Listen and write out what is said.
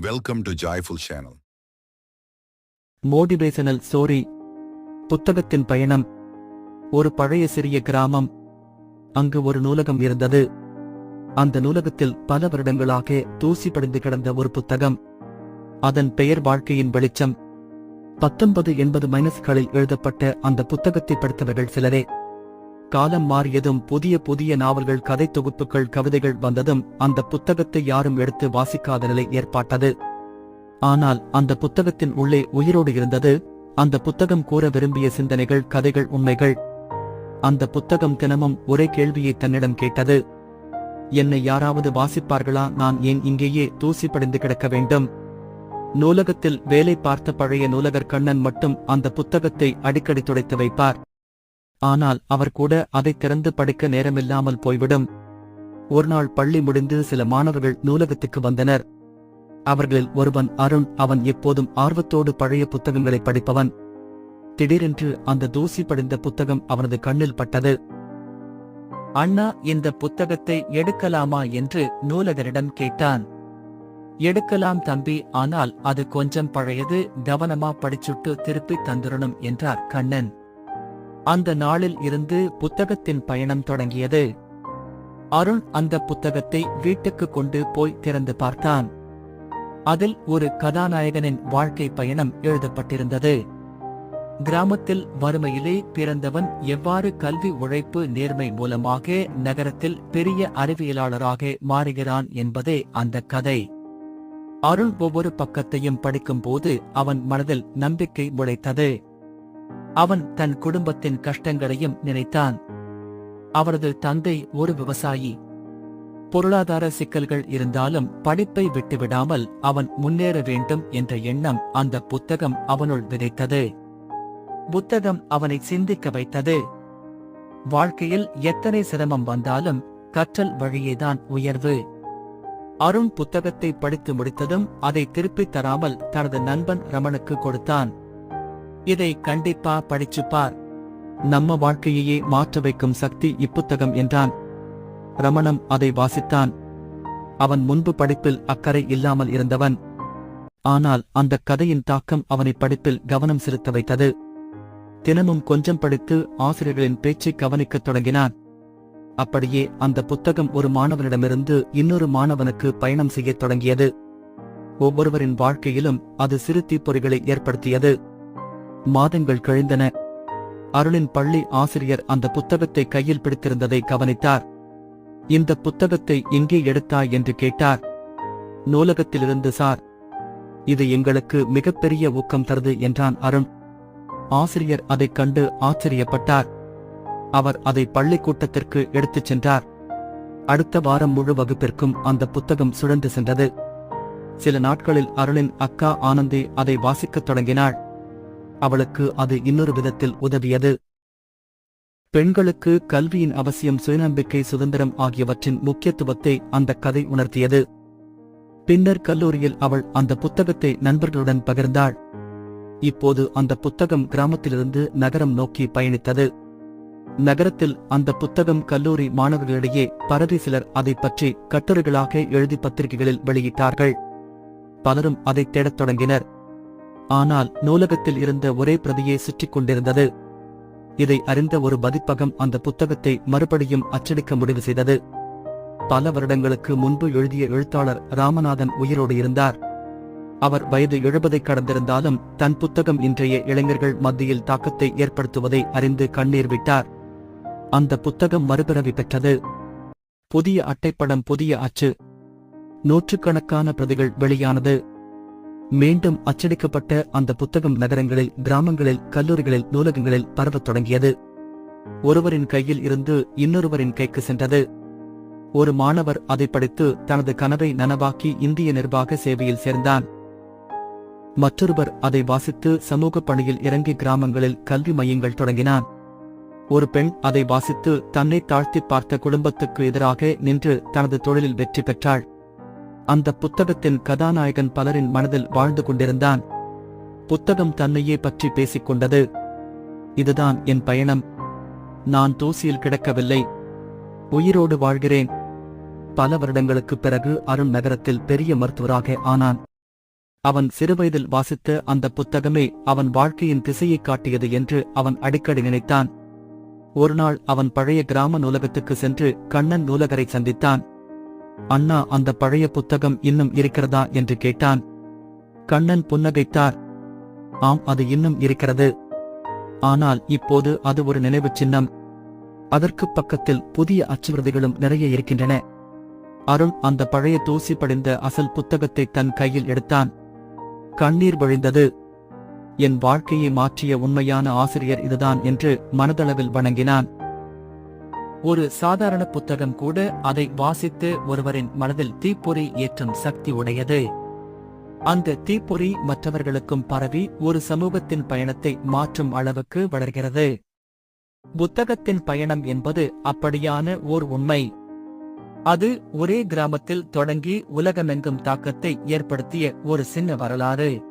Welcome to joyful channel motivational story புத்தகத்தின் பயணம். ஒரு பழைய சிறிய கிராமம். அங்கு ஒரு நூலகம் இருந்தது. அந்த நூலகத்தில் பல வருடங்களாக தூசி படிந்து கிடந்த ஒரு புத்தகம். அதன் பெயர் வாழ்க்கையின் வெளிச்சம். பத்தொன்பது எண்பது மைனஸ்களில் எழுதப்பட்ட அந்த புத்தகத்தை படித்தவர்கள் சிலரே. காலம் மாறியதும் புதிய புதிய நாவல்கள் கதை தொகுப்புகள் கவிதைகள் வந்ததும் அந்த புத்தகத்தை யாரும் எடுத்து வாசிக்காத நிலை ஏற்பட்டது. ஆனால் அந்த புத்தகத்தின் உள்ளே உயிரோடு இருந்தது. அந்த புத்தகம் கூற விரும்பிய சிந்தனைகள் கதைகள் உண்மைகள். அந்த புத்தகம் தினமும் ஒரே கேள்வியை தன்னிடம் கேட்டது. என்னை யாராவது வாசிப்பார்களா? நான் ஏன் இங்கேயே தூசி படிந்து கிடக்க வேண்டும்? நூலகத்தில் வேலை பார்த்த பழைய நூலகர் கண்ணன் மட்டும் அந்த புத்தகத்தை அடிக்கடி துடைத்து வைப்பார். ஆனால் அவர் கூட அதை திறந்து படிக்க நேரமில்லாமல் போய்விடும். ஒருநாள் பள்ளி முடிந்து சில மாணவர்கள் நூலகத்துக்கு வந்தனர். அவர்களில் ஒருவன் அருண் அவன் எப்போதும் ஆர்வத்தோடு பழைய புத்தகங்களை படிப்பவன். திடீரென்று அந்த தூசி படிந்த புத்தகம் அவனது கண்ணில் பட்டது. அண்ணா இந்த புத்தகத்தை எடுக்கலாமா? என்று நூலகரிடம் கேட்டான். எடுக்கலாம் தம்பி ஆனால் அது கொஞ்சம் பழையது. கவனமா படிச்சுட்டு திருப்பி தந்துடணும் என்றார் கண்ணன். அந்த நாளில் இருந்து புத்தகத்தின் பயணம் தொடங்கியது. அருண் அந்த புத்தகத்தை வீட்டுக்கு கொண்டு போய் திறந்து பார்த்தான். அதில் ஒரு கதாநாயகனின் வாழ்க்கை பயணம் எழுதப்பட்டிருந்தது. கிராமத்தில் வறுமையிலே பிறந்தவன் எவ்வாறு கல்வி உழைப்பு நேர்மை மூலமாக நகரத்தில் பெரிய அறிவியலாளராக மாறுகிறான் என்பதே அந்த கதை. அருள் ஒவ்வொரு பக்கத்தையும் படிக்கும்போது அவன் மனதில் நம்பிக்கை முளைத்தது. அவன் தன் குடும்பத்தின் கஷ்டங்களையும் நினைத்தான். அவரது தந்தை ஒரு விவசாயி. பொருளாதார சிக்கல்கள் இருந்தாலும் படிப்பை விட்டுவிடாமல் அவன் முன்னேற வேண்டும் என்ற எண்ணம் அந்த புத்தகம் அவனுள் விதைத்தது. புத்தகம் அவனை சிந்திக்க வைத்தது. வாழ்க்கையில் எத்தனை சிரமம் வந்தாலும் கற்றல் வழியேதான் உயர்வு. அருண் புத்தகத்தை படித்து முடித்ததும் அதை திருப்பித் தராமல் தனது நண்பன் ரமணுக்கு கொடுத்தான். இதை கண்டிப்பா படிச்சுப் பார் நம்ம வாழ்க்கையையே மாற்ற வைக்கும் சக்தி இப்புத்தகம் என்றான். ரமணம் அதை வாசித்தான். அவன் முன்பு படிப்பில் அக்கறை இல்லாமல் இருந்தவன். ஆனால் அந்த கதையின் தாக்கம் அவனை படிப்பில் கவனம் செலுத்த வைத்தது. தினமும் கொஞ்சம் படித்து ஆசிரியர்களின் பேச்சை கவனிக்கத் தொடங்கினான். அப்படியே அந்த புத்தகம் ஒரு மாணவனிடமிருந்து இன்னொரு மாணவனுக்கு பயணம் செய்யத் தொடங்கியது. ஒவ்வொருவரின் வாழ்க்கையிலும் அது சிறு தீப்பொறிகளை ஏற்படுத்தியது. மாதங்கள் கழிந்தன. அருளின் பள்ளி ஆசிரியர் அந்த புத்தகத்தை கையில் பிடித்திருந்ததை கவனித்தார். இந்த புத்தகத்தை எங்கே எடுத்தாய் என்று கேட்டார். நூலகத்திலிருந்து சார் இது எங்களுக்கு மிகப்பெரிய ஊக்கம் தருது என்றான் அருண். ஆசிரியர் அதைக் கண்டு ஆச்சரியப்பட்டார். அவர் அதை பள்ளிக்கூட்டத்திற்கு எடுத்துச் சென்றார். அடுத்த வாரம் முழு வகுப்பிற்கும் அந்த புத்தகம் சுழன்று சென்றது. சில நாட்களில் அருளின் அக்கா ஆனந்தி அதை வாசிக்கத் தொடங்கினாள். அவளுக்கு அது இன்னொரு விதத்தில் உதவியது. பெண்களுக்கு கல்வியின் அவசியம் சுயநம்பிக்கை சுதந்திரம் ஆகியவற்றின் முக்கியத்துவத்தை அந்த கதை உணர்த்தியது. பின்னர் கல்லூரியில் அவள் அந்த புத்தகத்தை நண்பர்களுடன் பகிர்ந்தாள். இப்போது அந்த புத்தகம் கிராமத்திலிருந்து நகரம் நோக்கி பயணித்தது. நகரத்தில் அந்த புத்தகம் கல்லூரி மாணவர்களிடையே பரவி சிலர் அதைப் பற்றி கட்டுரைகளாக எழுதி பத்திரிகைகளில் வெளியிட்டார்கள். பலரும் அதைத் தேடத் தொடங்கினர். ஆனால் நூலகத்தில் இருந்த ஒரே பிரதியே சுற்றிக் கொண்டிருந்தது இதை அறிந்த ஒரு பதிப்பகம் அந்த புத்தகத்தை மறுபடியும் அச்சடிக்க முடிவு செய்தது. பல வருடங்களுக்கு முன்பு எழுதிய எழுத்தாளர் ராமநாதன் உயிரோடு இருந்தார். அவர் வயது எழுபதை கடந்திருந்தாலும் தன் புத்தகம் இன்றைய இளைஞர்கள் மத்தியில் தாக்கத்தை ஏற்படுத்துவதை அறிந்து கண்ணீர் விட்டார். அந்த புத்தகம் மறுபிறவி பெற்றது. புதிய அட்டைப்படம் புதிய அச்சு. நூற்றுக்கணக்கான பிரதிகள் வெளியானது. மீண்டும் அச்சடிக்கப்பட்ட அந்த புத்தகம் நகரங்களில் கிராமங்களில் கல்லூரிகளில் நூலகங்களில் பரவத் தொடங்கியது. ஒருவரின் கையில் இருந்து இன்னொருவரின் கைக்கு சென்றது. ஒரு மாணவர் அதை படித்து தனது கனவை நனவாக்கி இந்திய நிர்வாக சேவையில் சேர்ந்தான். மற்றொருவர் அதை வாசித்து சமூக பணியில் இறங்கி கிராமங்களில் கல்வி மையங்கள் தொடங்கினான். ஒரு பெண் அதை வாசித்து தன்னை தாழ்த்தி பார்த்த குடும்பத்துக்கு எதிராக நின்று தனது தொழிலில் வெற்றி பெற்றாள். அந்த புத்தகத்தின் கதாநாயகன் பலரின் மனதில் வாழ்ந்து கொண்டிருந்தான். புத்தகம் தன்னையே பற்றி பேசிக் கொண்டது இதுதான் என் பயணம். நான் தூசியில் கிடக்கவில்லை. உயிரோடு வாழ்கிறேன். பல வருடங்களுக்குப் பிறகு அருண் நகரத்தில் பெரிய மருத்துவராக ஆனான். அவன் சிறுவயதில் வாசித்த அந்த புத்தகமே அவன் வாழ்க்கையின் திசையைக் காட்டியது என்று அவன் அடிக்கடி நினைத்தான். ஒருநாள் அவன் பழைய கிராம நூலகத்துக்கு சென்று கண்ணன் நூலகரை சந்தித்தான். அண்ணா அந்த பழைய புத்தகம் இன்னும் இருக்கிறதா? என்று கேட்டான். கண்ணன் புன்னகைத்தார். ஆம் அது இன்னும் இருக்கிறது. ஆனால் இப்போது அது ஒரு நினைவுச் சின்னம். அதற்கு பக்கத்தில் புதிய அச்சுறுதிகளும் நிறைய இருக்கின்றன. அருண் அந்த பழைய தூசி படிந்த அசல் புத்தகத்தை தன் கையில் எடுத்தான். கண்ணீர் வழிந்தது. என் வாழ்க்கையை மாற்றிய உண்மையான ஆசிரியர் இதுதான் என்று மனதளவில் வணங்கினான். ஒரு சாதாரண புத்தகம் கூட அதை வாசித்து ஒருவரின் மனதில் தீப்பொறி ஏற்றும் சக்தி உடையது. அந்த தீப்பொறி மற்றவர்களுக்கும் பரவி ஒரு சமூகத்தின் பயணத்தை மாற்றும் அளவுக்கு வளர்கிறது. புத்தகத்தின் பயணம் என்பது அப்படியான ஓர் உண்மை. அது ஒரே கிராமத்தில் தொடங்கி உலகமெங்கும் தாக்கத்தை ஏற்படுத்திய ஒரு சின்ன வரலாறு.